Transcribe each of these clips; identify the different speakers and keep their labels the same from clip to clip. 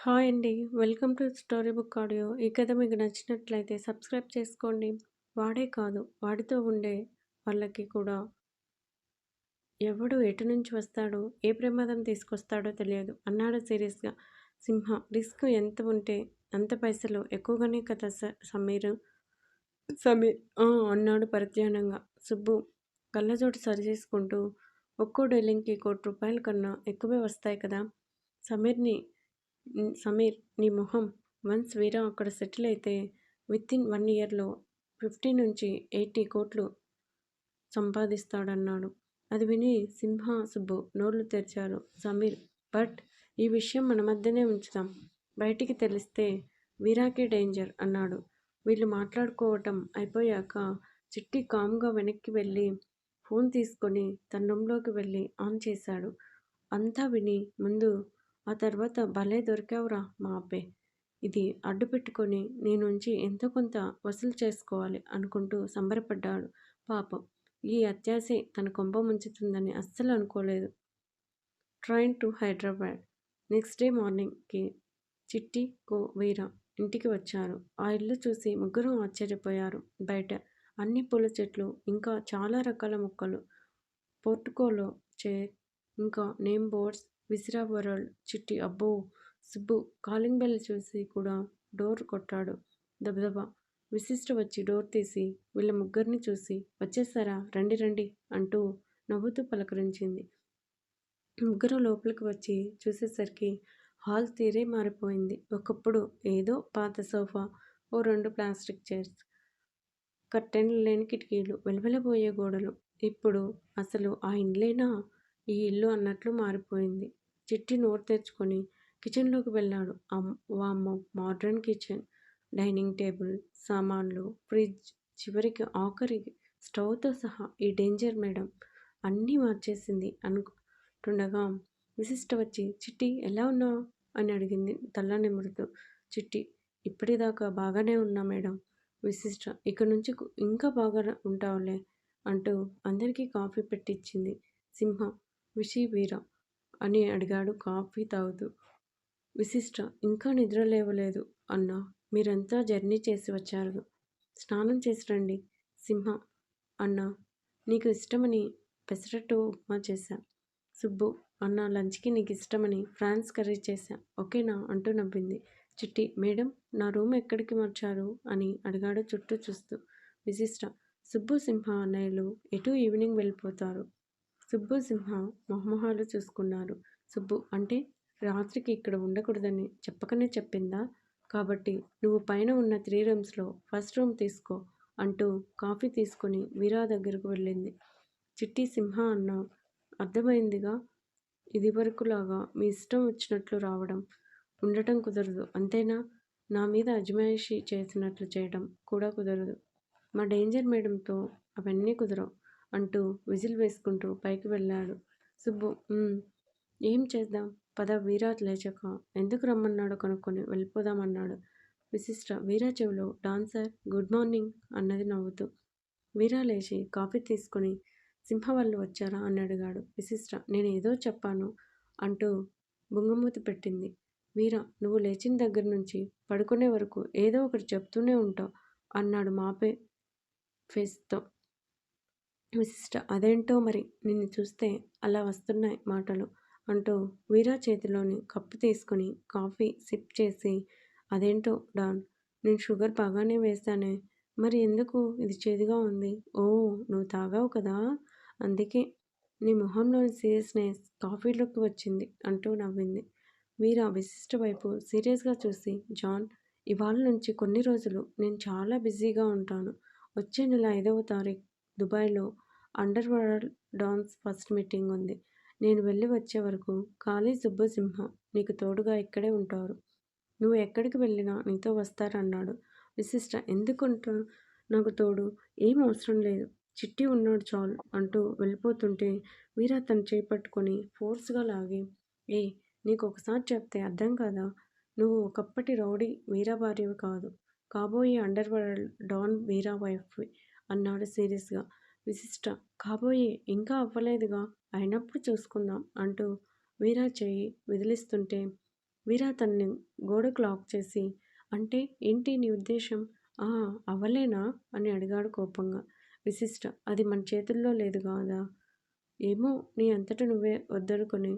Speaker 1: Hi అండి. Welcome to story book audio. ఈ కథ మీకు నచ్చినట్లయితే సబ్స్క్రైబ్ చేసుకోండి. వాడే కాదు, వాడితో ఉండే వాళ్ళకి కూడా ఎవడు ఎటు నుంచి వస్తాడో, ఏ ప్రమాదం తీసుకొస్తాడో తెలియదు అన్నాడు సీరియస్‌గా సింహ. రిస్క్ ఎంత ఉంటే అంత పైసలు ఎక్కువగానే కదా స సమీర్. సమీర్ అన్నాడు పరిజ్ఞానంగా. సుబ్బు కళ్ళజోడు సరిచేసుకుంటూ ఒక్కో డెలింగ్కి కోటి రూపాయల కన్నా ఎక్కువే వస్తాయి కదా! సమీర్‌ని సమీర్ నీ మొహం వన్స్ వీరా అక్కడ సెటిల్ అయితే వితిన్ వన్ ఇయర్లో ఫిఫ్టీ నుంచి ఎయిటీ కోట్లు సంపాదిస్తాడన్నాడు. అది విని సింహ సుబ్బు నోళ్ళు తెరిచారు. సమీర్ బట్ ఈ విషయం మన మధ్యనే ఉంచుదాం. బయటికి తెలిస్తే వీరాకే డేంజర్ అన్నాడు. వీళ్ళు మాట్లాడుకోవటం అయిపోయాక చిట్టి కామ్గా వెనక్కి వెళ్ళి ఫోన్ తీసుకొని తన రూంలోకి వెళ్ళి ఆన్ చేశాడు. అంతా విని ముందు ఆ తర్వాత భలే దొరికావురా మా అబ్బే! ఇది అడ్డు పెట్టుకొని నీ నుంచి ఎంతో కొంత వసూలు చేసుకోవాలి అనుకుంటూ సంబరపడ్డాడు. పాపం ఈ అత్యాసే తన కొంప ముంచుతుందని అస్సలు అనుకోలేదు. Train to Hyderabad next day మార్నింగ్‌కి Chitti, కో వీర ఇంటికి వచ్చారు. ఆ ఇల్లు చూసి ముగ్గురు ఆశ్చర్యపోయారు. బయట అన్ని పూల చెట్లు, ఇంకా చాలా రకాల మొక్కలు, పోర్టుకోలో చైర్, ఇంకా నేమ్ బోర్డ్స్ విసిరా వరల్డ్ చిట్టి అబ్బో! సుబ్బు కాలింగ్ బెల్ చూసి కూడా డోర్ కొట్టాడు దబదబా. విశిష్ట వచ్చి డోర్ తీసి వీళ్ళ ముగ్గురిని చూసి వచ్చేసారా రండి రండి అంటూ నవ్వుతూ పలకరించింది. ముగ్గురు లోపలికి వచ్చి చూసేసరికి హాల్ తీరే మారిపోయింది. ఒకప్పుడు ఏదో పాత సోఫా, ఓ రెండు ప్లాస్టిక్ చైర్స్, కర్టెన్లు లేని కిటికీలు, వెలవెలబోయే గోడలు. ఇప్పుడు అసలు ఆ ఇండ్లేనా ఈ ఇల్లు అన్నట్లు మారిపోయింది. చిట్టి నోరు తెచ్చుకొని కిచెన్లోకి వెళ్ళాడు. వామ్మో మోడ్రన్ కిచెన్. డైనింగ్ టేబుల్, సామాన్లు, ఫ్రిడ్జ్, చివరికి ఆఖరికి స్టవ్‌తో సహా ఈ డేంజర్ మేడం అన్నీ మార్చేసింది అనుకుంటుండగా విశిష్ట వచ్చి చిట్టి ఎలా ఉన్నావు? అని అడిగింది తల్ల నిమురుతూ. చిట్టి ఇప్పటిదాకా బాగానే ఉన్నా మేడం. విశిష్ట ఇక నుంచి ఇంకా బాగా ఉంటావులే అంటూ అందరికీ కాఫీ పెట్టిచ్చింది. సింహ విషీ వీర అని అడిగాడు కాఫీ తాగుతూ. విశిష్ట ఇంకా నిద్ర లేవలేదు అన్నా. మీరంతా జర్నీ చేసి వచ్చారు. స్నానం చేసి రండి. సింహ అన్నా. నీకు ఇష్టమని పెసరట్టు ఉప్మా చేశా. సుబ్బు అన్న లంచ్‌కి నీకు ఇష్టమని ఫ్రాన్స్ కర్రీ చేశా. ఓకేనా అంటూ నవ్వింది. చిట్టి మేడం నా రూమ్ ఎక్కడికి మార్చారు? అని అడిగాడు చుట్టూ చూస్తూ. విశిష్ట సుబ్బు, సింహ అన్నయ్యలు ఎటూ ఈవినింగ్ వెళ్ళిపోతారు. సుబ్బు, సింహ మొహమొహాలు చూసుకున్నారు. సుబ్బు అంటే రాత్రికి ఇక్కడ ఉండకూడదని చెప్పకనే చెప్పిందా? కాబట్టి నువ్వు పైన ఉన్న త్రీ రూమ్స్‌లో ఫస్ట్ రూమ్ తీసుకో అంటూ కాఫీ తీసుకొని వీరా దగ్గరకు వెళ్ళింది. చిట్టి సింహ అన్నా అర్థమైందిగా ఇదివరకులాగా మీ ఇష్టం వచ్చినట్లు రావడం, ఉండటం కుదరదు అంతేనా? నా మీద అజమాయిషి చేసినట్లు చేయడం కూడా కుదరదు. మా డేంజర్ మేడంతో అవన్నీ కుదరవు అంటూ విజిల్ వేసుకుంటూ పైకి వెళ్ళాడు. సుబ్బు ఏం చేద్దాం పద వీరా లేచాక ఎందుకు రమ్మన్నాడో కనుక్కొని వెళ్ళిపోదాం అన్నాడు. విశిష్ట వీరా చెవిలో డాన్సర్ గుడ్ మార్నింగ్ అన్నది నవ్వుతూ. వీరా లేచి కాఫీ తీసుకొని సింహ వాళ్ళు వచ్చారా అని అడిగాడు. విశిష్ట ఏదో చెప్పాను అంటూ బుంగమూతి పెట్టింది. వీరా నువ్వు లేచిన దగ్గర నుంచి పడుకునే వరకు ఏదో ఒకటి చెప్తూనే ఉంటావు అన్నాడు మాపే ఫేస్‌తో. విశిష్ట అదేంటో మరి నిన్ను చూస్తే అలా వస్తున్నాయి మాటలు అంటూ వీరా చేతిలోని కప్పు తీసుకుని కాఫీ సిప్ చేసి అదేంటో డాన్ నేను షుగర్ బాగానే వేస్తానే మరి ఎందుకు ఇది చేదుగా ఉంది ఓ నువ్వు తాగావు కదా అందుకే నీ మొహంలోని సీరియస్నెస్ కాఫీలోకి వచ్చింది అంటూ నవ్వింది. వీరా విశిష్ట వైపు సీరియస్‌గా చూసి జాన్ ఇవాళ నుంచి కొన్ని రోజులు నేను చాలా బిజీగా ఉంటాను. వచ్చే నెల ఐదవ తారీఖు దుబాయ్‌లో under world don's first meeting ఉంది. నేను వెళ్ళి వచ్చే వరకు ఖాళీ సుబ్బసింహ నీకు తోడుగా ఇక్కడే ఉంటారు. నువ్వు ఎక్కడికి వెళ్ళినా నీతో వస్తారన్నాడు. విశిష్ట ఎందుకుంటా నాకు తోడు ఏం అవసరం లేదు. చిట్టి ఉన్నాడు చాలు అంటూ వెళ్ళిపోతుంటే వీర తను చేపట్టుకొని ఫోర్స్‌గా లాగి ఏ నీకు ఒకసారి చెప్తే అర్థం కాదా? నువ్వు ఒకప్పటి రౌడీ వీరా భార్యవి కాదు. కాబోయే అండర్ వరల్డ్ డాన్ వీరా వైఫ్‌వి అన్నాడు సీరియస్‌గా. విశిష్ట. కాబోయే ఇంకా అవ్వలేదుగా. అయినప్పుడు చూసుకుందాం అంటూ వీరా చేయి విదిలిస్తుంటే వీరా తనని గోడకు లాక్ చేసి అంటే ఏంటి నీ ఉద్దేశం? ఆ అవ్వలేనా? అని అడిగాడు కోపంగా. విశిష్ట. అది మన చేతుల్లో లేదు కాదా? ఏమో నీ అంతట నువ్వే వద్దనుకొని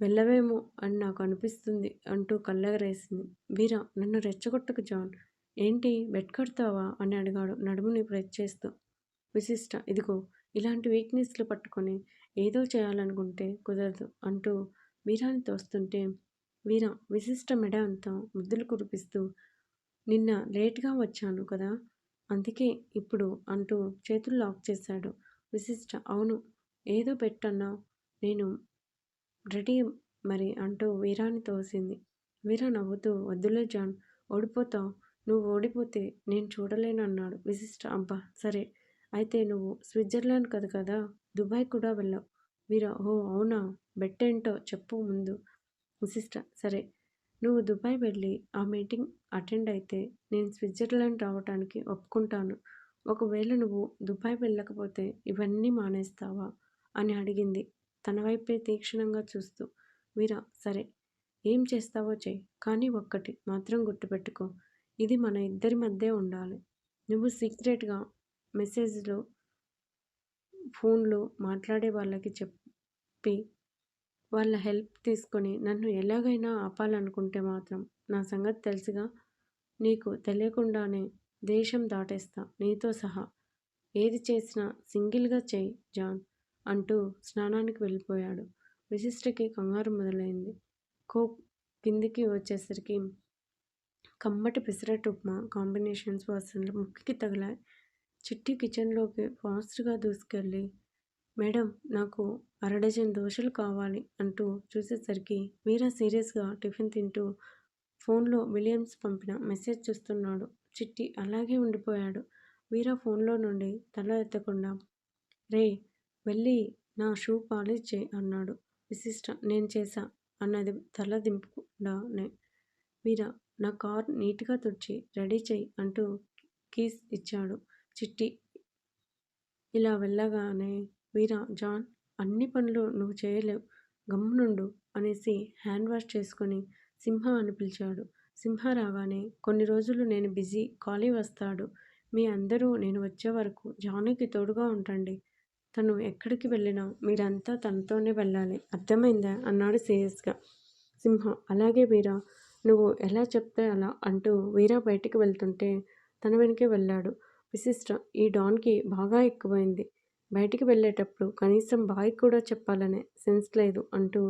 Speaker 1: వెళ్ళవేమో అని నాకు అనిపిస్తుంది అంటూ కళ్ళగరేసింది. వీరా నన్ను రెచ్చగొట్టకు జాన్. ఏంటి? బెడ్ కడతావా? అని అడిగాడు నడుముని ప్రెస్ చేస్తూ. విశిష్ట ఇదిగో ఇలాంటి వీక్నెస్లు పట్టుకొని ఏదో చేయాలనుకుంటే కుదరదు అంటూ వీరాన్ని తోస్తుంటే వీర విశిష్ట మెడ అంతా ముద్దులు కురిపిస్తూ నిన్న లేట్గా వచ్చాను కదా అందుకే ఇప్పుడు అంటూ చేతులు లాక్ చేశాడు. విశిష్ట అవును ఏదో పెట్టన్నా నేను రెడీ మరి అంటూ వీరాని తోసింది. వీరా నవ్వుతూ వద్దులే జాన్ ఓడిపోతావు నువ్వు ఓడిపోతే నేను చూడలేను అన్నాడు విశిష్ట. అబ్బా! సరే అయితే నువ్వు స్విట్జర్లాండ్ కదా కదా? దుబాయ్ కూడా వెళ్ళావు. మీరా? ఓ అవునా? బెట్టేంటో చెప్పు ముందు. విశిష్ట. సరే నువ్వు దుబాయ్ వెళ్ళి ఆ మీటింగ్ అటెండ్ అయితే నేను స్విట్జర్లాండ్ రావడానికి ఒప్పుకుంటాను. ఒకవేళ నువ్వు దుబాయ్ వెళ్ళకపోతే ఇవన్నీ మానేస్తావా? అని అడిగింది. తన వైపే తీక్షణంగా చూస్తూ. వీరా సరే ఏం చేస్తావో చెయ్యి కానీ ఒక్కటి మాత్రం గుర్తుపెట్టుకో. ఇది మన ఇద్దరి మధ్య ఉండాలి. నువ్వు సీక్రెట్గా మెసేజ్లు ఫోన్లో మాట్లాడే వాళ్ళకి చెప్పి వాళ్ళ హెల్ప్ తీసుకొని నన్ను ఎలాగైనా ఆపాలనుకుంటే మాత్రం నా సంగతి తెలుసుగా? నీకు తెలియకుండానే దేశం దాటేస్తా. నీతో సహా ఏది చేసినా సింగిల్గా చేయి జాన్ అంటూ స్నానానికి వెళ్ళిపోయాడు. విశిష్టకి కంగారు మొదలైంది. కో కిందికి వచ్చేసరికి కమ్మటి పెసరట్టు ఉప్మా కాంబినేషన్స్ వాసనలు ముక్కికి తగిలాయి. చిట్టి కిచెన్లోకి ఫాస్ట్గా దూసుకెళ్ళి మేడం నాకు అరడజన్ దోశలు కావాలి అంటూ చూసేసరికి మీరా సీరియస్గా టిఫిన్ తింటూ ఫోన్లో విలియమ్స్ పంపిన మెసేజ్ చూస్తున్నాడు. చిట్టి అలాగే ఉండిపోయాడు. వీరా ఫోన్లో నుండి తల ఎత్తకుండా రే వెళ్ళి నా షూ పాలిష్ చేయి అన్నాడు. విశిష్ట నేను చేశా అన్నది తల దింపకుండానే వీరా నా కార్ నీట్గా తుడిచి రెడీ చేయి అంటూ కీస్ ఇచ్చాడు చిట్టి. ఇలా వెళ్ళగానే వీరా జాన్ అన్ని పనులు నువ్వు చేయలేవు. గమ్మునుండు అనేసి హ్యాండ్ వాష్ చేసుకొని సింహ అని పిలిచాడు. సింహ రాగానే కొన్ని రోజులు నేను బిజీ ఖాళీ వస్తాడు. మీ అందరూ నేను వచ్చే వరకు జానుకి తోడుగా ఉండండి తను ఎక్కడికి వెళ్ళినా మీరంతా తనతోనే వెళ్ళాలి. అర్థమైందా? అన్నాడు సీరియస్గా సింహ అలాగే వీరా నువ్వు ఎలా చెప్తే అలా అంటూ వీరా బయటికి వెళ్తుంటే తన వెనకే వెళ్ళాడు. విశిష్ట ఈ డాన్కి బాగా ఎక్కువైంది. బయటికి వెళ్ళేటప్పుడు కనీసం బాయ్ కూడా చెప్పాలనే సెన్స్ లేదు అంటూ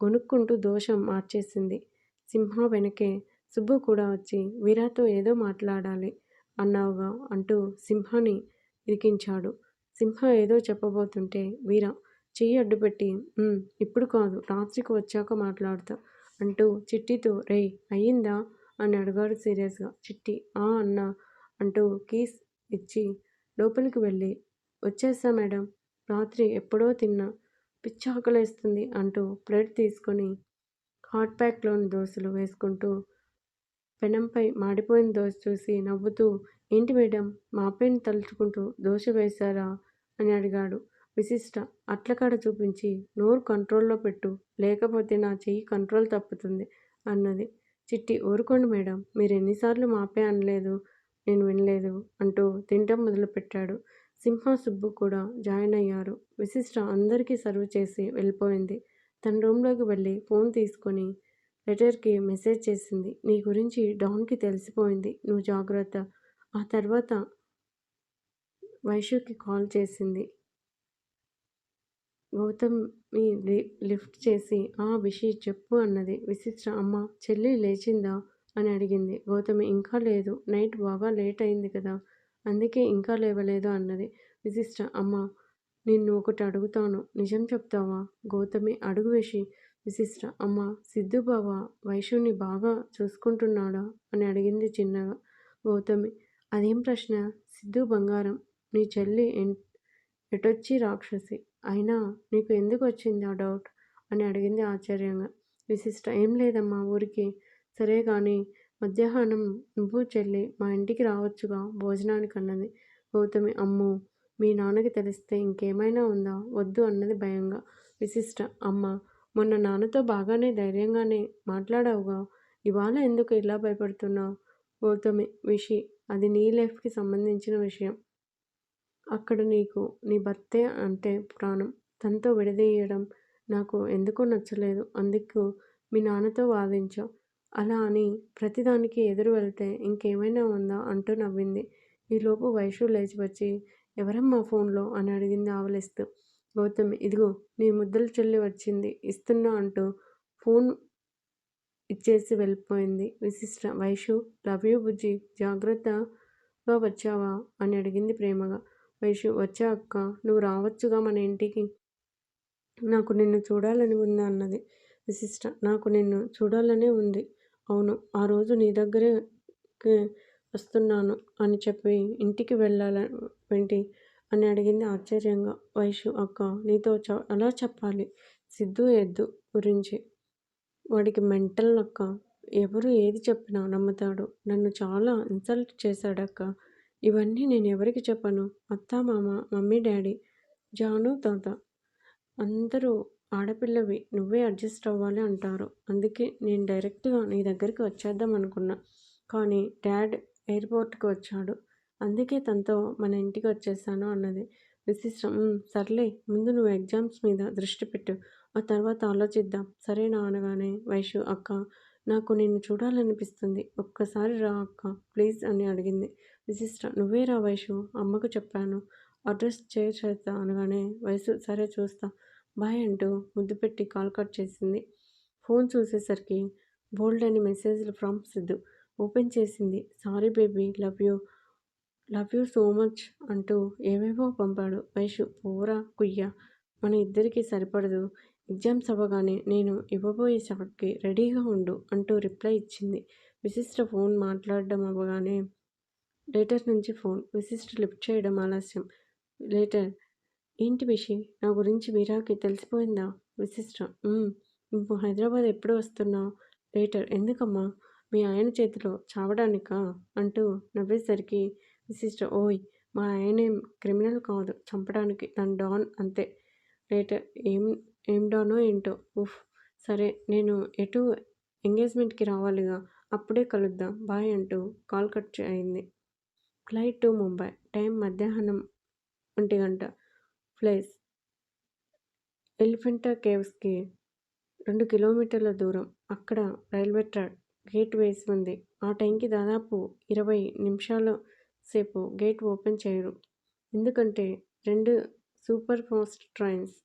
Speaker 1: గొనుక్కుంటూ దోషం మార్చేసింది. సింహ వెనకే సుబ్బు కూడా వచ్చి వీరాతో ఏదో మాట్లాడాలి అన్నావుగా అంటూ సింహాని ఇరికించాడు. సింహ ఏదో చెప్పబోతుంటే వీర చెయ్యి అడ్డుపెట్టి ఇప్పుడు కాదు రాత్రికి వచ్చాక మాట్లాడతా. అంటూ చిట్టితో రే అయ్యిందా? అని అడిగాడు సీరియస్గా. చిట్టి ఆ అన్న అంటూ కీస్ ఇచ్చి లోపలికి వెళ్ళి వచ్చేస్తా మేడం రాత్రి ఎప్పుడో తిన్నా పిచ్చాకలేస్తుంది అంటూ ప్లేట్ తీసుకొని హాట్ ప్యాక్లోని దోశలు వేసుకుంటూ పెనంపై మాడిపోయిన దోశ చూసి నవ్వుతూ ఏంటి మేడం మా పెన్ తలుచుకుంటూ దోశ వేశారా? అని అడిగాడు. విశిష్ట. అట్లకాడ చూపించి నోరు కంట్రోల్లో పెట్టు. లేకపోతే నా చెయ్యి కంట్రోల్ తప్పుతుంది అన్నది. చిట్టి ఊరుకోండి మేడం. మీరు ఎన్నిసార్లు మాపే అనలేదు. నేను వినలేదు అంటూ తింటం మొదలుపెట్టాడు. సింహ సుబ్బు కూడా జాయిన్ అయ్యారు. విశిష్ట అందరికీ సర్వ్ చేసి వెళ్ళిపోయింది. తన రూమ్లోకి వెళ్ళి ఫోన్ తీసుకొని లెటర్కి మెసేజ్ చేసింది. నీ గురించి డాన్కి తెలిసిపోయింది. నువ్వు జాగ్రత్త. ఆ తర్వాత వైషుకి కాల్ చేసింది. గౌతమి లిఫ్ట్ చేసి ఆ బిషి చెప్పు అన్నది. విశిష్ట అమ్మ చెల్లి లేచిందా? అని అడిగింది. గౌతమి ఇంకా లేదు. నైట్ బాగా లేట్ అయింది కదా. అందుకే ఇంకా లేవలేదు అన్నది. విశిష్ట అమ్మ నిన్ను ఒకటి అడుగుతాను. నిజం చెప్తావా? గౌతమి అడుగు వేసి విశిష్ట అమ్మ సిద్ధు బావ వైషుని బాగా చూసుకుంటున్నాడా? అని అడిగింది చిన్నగా. గౌతమి అదేం ప్రశ్న? సిద్ధు బంగారం. నీ చెల్లి ఎటొచ్చి రాక్షసి? అయినా నీకు ఎందుకు వచ్చింది ఆ డౌట్? అని అడిగింది ఆశ్చర్యంగా. విశిష్ట ఏం లేదమ్మా ఊరికి. సరే కానీ మధ్యాహ్నం నువ్వు చెల్లి మా ఇంటికి రావచ్చుగా భోజనానికి అన్నది గౌతమి అమ్మో! మీ నాన్నకి తెలిస్తే ఇంకేమైనా ఉందా? వద్దు అన్నది భయంగా. విశిష్ట అమ్మ మొన్న నాన్నతో బాగానే ధైర్యంగానే మాట్లాడావుగా. ఇవాళ ఎందుకు ఇలా భయపడుతున్నావు? గౌతమి విషి అది నీ లైఫ్కి సంబంధించిన విషయం. అక్కడ నీకు నీ భర్తే అంటే ప్రాణం. తనతో విడదీయడం నాకు ఎందుకో నచ్చలేదు. అందుకు మీ నాన్నతో వాదించా. అలా అని ప్రతిదానికి ఎదురు వెళ్తే ఇంకేమైనా ఉందా అంటూ నవ్వింది. ఈలోపు వైషు లేచి వచ్చి ఎవరమ్మా ఫోన్లో? అని అడిగింది ఆవలిస్తూ. గౌతమి ఇదిగో నీ ముద్దలు చెల్లి వచ్చింది. ఇస్తున్నా అంటూ ఫోన్ ఇచ్చేసి వెళ్ళిపోయింది. విశిష్ట వైషు లవ్ యూ బుజ్జి జాగ్రత్తగా వచ్చావా? అని అడిగింది ప్రేమగా. వైషు వచ్చా అక్క నువ్వు రావచ్చుగా మన ఇంటికి? నాకు నిన్ను చూడాలని ఉంది? అన్నది విశిష్ట నాకు నిన్ను చూడాలనే ఉంది. అవును ఆ రోజు నీ దగ్గరే వస్తున్నాను అని చెప్పి ఇంటికి వెళ్ళాల ఏంటి అని అడిగింది ఆశ్చర్యంగా. వైషు అక్క నీతో చ అలా చెప్పాలి? సిద్ధు ఎద్దు గురించి. వాడికి మెంటల్ అక్క. ఎవరు ఏది చెప్పినా నమ్ముతాడు. నన్ను చాలా ఇన్సల్ట్ చేశాడక్క. ఇవన్నీ నేను ఎవరికి చెప్పను? అత్త మామ మమ్మీ డాడీ జాను తాత. అందరూ ఆడపిల్లవి. నువ్వే అడ్జస్ట్ అవ్వాలి అంటారు. అందుకే నేను డైరెక్ట్గా నీ దగ్గరికి వచ్చేద్దాం అనుకున్నా. కానీ డాడ్ ఎయిర్పోర్ట్కి వచ్చాడు. అందుకే తనతో మన ఇంటికి వచ్చేసాను అన్నది. విశిష్టం. సర్లే ముందు నువ్వు ఎగ్జామ్స్ మీద దృష్టి పెట్టు. ఆ తర్వాత ఆలోచిద్దాం. సరేనా అనగానే వైషు అక్క. నాకు నిన్ను చూడాలనిపిస్తుంది. ఒక్కసారి రా అక్క. ప్లీజ్ అని అడిగింది. విశిష్ట. నువ్వేరా వైషు అమ్మకు చెప్పాను. అడ్రస్ చేసేస్తా అనగానే వయసు సరే చూస్తా. బాయ్ అంటూ ముద్దు పెట్టి కాల్ కట్ చేసింది. ఫోన్ చూసేసరికి బోల్డ్ అని మెసేజ్లు ఫ్రమ్ సిద్ధు. ఓపెన్ చేసింది. Sorry baby love you. Love you so much అంటూ ఏవేవో పంపాడు. వైషు పోరా కుయ్య. మన ఇద్దరికీ సరిపడదు. ఎగ్జామ్స్ అవ్వగానే నేను ఇవ్వబోయే షాట్కి రెడీగా ఉండు అంటూ రిప్లై ఇచ్చింది. విశిష్ట ఫోన్ మాట్లాడడం అవ్వగానే లేటర్ నుంచి ఫోన్ విశిష్ట లిఫ్ట్ చేయడం ఆలస్యం. లేటర్ ఏంటి విషి నా గురించి వీరాకి తెలిసిపోయిందా? విశిష్ట. నువ్వు హైదరాబాద్ ఎప్పుడు వస్తున్నావు? లేటర్ ఎందుకమ్మా? మీ ఆయన చేతిలో చావడానికా? అంటూ నవ్వేసరికి విశిష్ట. ఓయ్ మా ఆయనేం క్రిమినల్ కాదు చంపడానికి తన డాన్ అంతే. లేటర్ ఏం ఏం డానో ఏంటో? ఉఫ్ సరే నేను ఎటు ఎంగేజ్మెంట్కి రావాలిగా? అప్పుడే కలుద్దాం. బాయ్ అంటూ కాల్ కట్ అయింది. ఫ్లైట్ టు ముంబై టైం మధ్యాహ్నం ఒంటి గంట. ప్లేస్ ఎలిఫెంటా కేవ్స్కి రెండు కిలోమీటర్ల దూరం. అక్కడ రైల్వే ట్రాక్ గేట్ వేసి ఉంది. ఆ టైంకి దాదాపు ఇరవై నిమిషాల సేపు గేట్ ఓపెన్ చేయరు. ఎందుకంటే రెండు super fast trains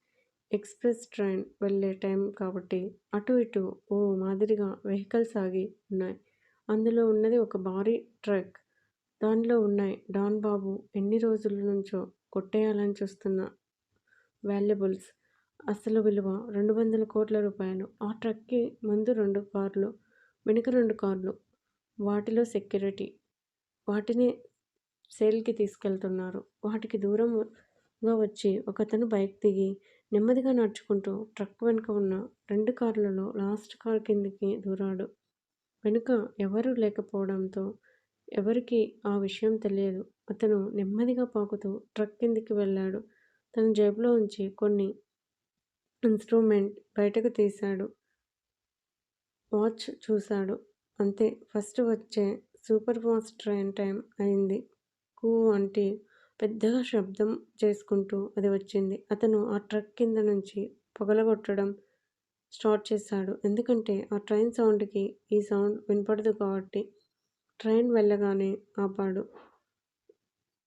Speaker 1: express train వెళ్ళే టైం కాబట్టి అటు ఇటు ఓ మాదిరిగా వెహికల్స్ ఆగి ఉన్నాయి. అందులో ఉన్నది ఒక భారీ ట్రక్. దానిలో ఉన్నాయి. డాన్ బాబు ఎన్ని రోజుల నుంచో కొట్టేయాలని చూస్తున్న వాల్యుబుల్స్. అసలు విలువ రెండు వందల కోట్ల రూపాయలు. ఆ ట్రక్కి ముందు రెండు కార్లు వెనుక రెండు కార్లు. వాటిలో సెక్యూరిటీ. వాటిని సేల్కి తీసుకెళ్తున్నారు. వాటికి దూరంగా వచ్చి ఒకతను బైక్ దిగి నెమ్మదిగా నడుచుకుంటూ ట్రక్ వెనుక ఉన్న రెండు కార్లలో లాస్ట్ కార్ కిందికి దూరాడు. వెనుక ఎవరూ లేకపోవడంతో ఎవరికి ఆ విషయం తెలియదు. అతను నెమ్మదిగా పాకుతూ ట్రక్ కిందికి వెళ్ళాడు. తన జేబులో ఉంచి కొన్ని ఇన్స్ట్రుమెంట్ బయటకు తీశాడు. వాచ్ చూశాడు. అంతే. ఫస్ట్ వచ్చే సూపర్ ఫాస్ట్ ట్రైన్ టైం అయింది. కూ అంటే పెద్దగా శబ్దం చేసుకుంటూ అది వచ్చింది. అతను ఆ ట్రక్ కింద నుంచి పొగలగొట్టడం స్టార్ట్ చేశాడు. ఎందుకంటే ఆ ట్రైన్ సౌండ్కి ఈ సౌండ్ వినపడదు కాబట్టి ట్రైన్ వెళ్ళగానే ఆపాడు.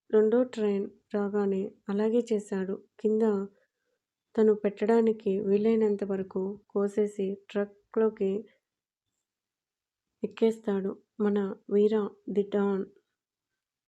Speaker 1: రెండో ట్రైన్ రాగానే అలాగే చేశాడు. కింద తను పెట్టడానికి వీలైనంత వరకు కోసేసి ట్రక్లోకి ఎక్కేస్తాడు. మన వీర ది డాన్